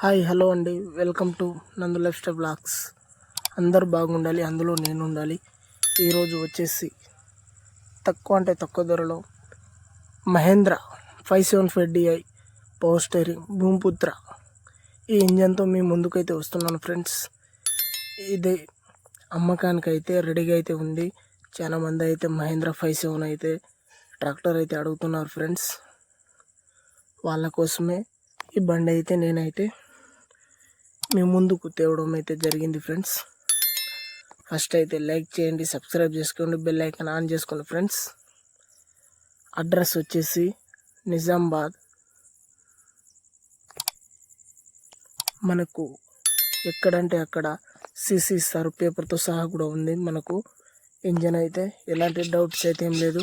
Hi hello అండి. Welcome to Nandu lifestyle blogs. అందరు బాగుండాలి అందులో నేను ఉండాలి ఈరోజు వచ్చేసి తక్కువ అంటే తక్కువ ధరలో Mahindra five seven five DI power steering Bhoomiputra. ఈ ఇంజన్తో మీ ముందుకైతే వస్తున్నాను ఫ్రెండ్స్. ఇది అమ్మకానికి అయితే రెడీగా అయితే ఉంది. చాలా మంది అయితే మహేంద్ర ఫైవ్ సెవెన్ అయితే ట్రాక్టర్ అయితే అడుగుతున్నారు ఫ్రెండ్స్. వాళ్ళ కోసమే ఈ బండి అయితే నేనైతే మేము ముందుకు తేవడం అయితే జరిగింది ఫ్రెండ్స్. ఫస్ట్ అయితే లైక్ చేయండి సబ్స్క్రైబ్ చేసుకోండి బెల్ ఐకాన్ ఆన్ చేసుకోండి ఫ్రెండ్స్. అడ్రస్ వచ్చేసి నిజామాబాద్. మనకు ఎక్కడంటే అక్కడ సీసీ ఇస్తారు పేపర్తో సహా కూడా ఉంది మనకు. ఇంజన్ అయితే ఎలాంటి డౌట్స్ అయితే ఏం లేదు.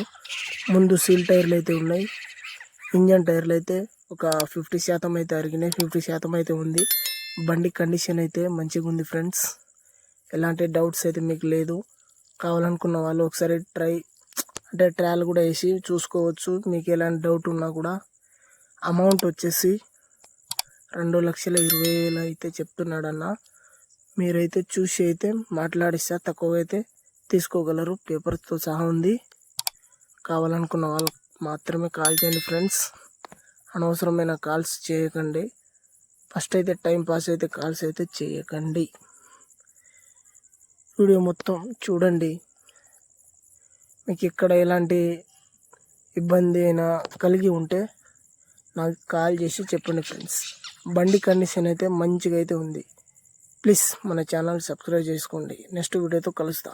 ముందు సీల్ టైర్లు అయితే ఉన్నాయి. ఇంజన్ టైర్లు అయితే ఒక ఫిఫ్టీ శాతం అయితే అరిగినాయి ఫిఫ్టీ శాతం అయితే ఉంది. బండి కండిషన్ అయితే మంచిగా ఉంది ఫ్రెండ్స్ ఎలాంటి డౌట్స్ అయితే మీకు లేదు. కావాలనుకున్న వాళ్ళు ఒకసారి ట్రై అంటే ట్రయల్ కూడా వేసి చూసుకోవచ్చు. మీకు ఎలాంటి డౌట్ ఉన్నా కూడా అమౌంట్ వచ్చేసి రెండు లక్షల ఇరవై వేలు అయితే చెప్తున్నాడన్న. మీరైతే చూసి అయితే మాట్లాడిస్తే తక్కువ అయితే తీసుకోగలరు పేపర్తో సహా ఉంది. కావాలనుకున్న వాళ్ళకి మాత్రమే కాల్ చేయండి ఫ్రెండ్స్ అనవసరమైన కాల్స్ చేయకండి. ఫస్ట్ అయితే టైం పాస్ అయితే కాల్స్ అయితే చేయకండి. వీడియో మొత్తం చూడండి. మీకు ఇక్కడ ఎలాంటి ఇబ్బంది అయినా కలిగి ఉంటే నాకు కాల్ చేసి చెప్పండి ఫ్రెండ్స్. బండి కండిషన్ అయితే మంచిగా అయితే ఉంది. ప్లీజ్ మన ఛానల్ సబ్స్క్రైబ్ చేసుకోండి. నెక్స్ట్ వీడియోతో కలుస్తాం.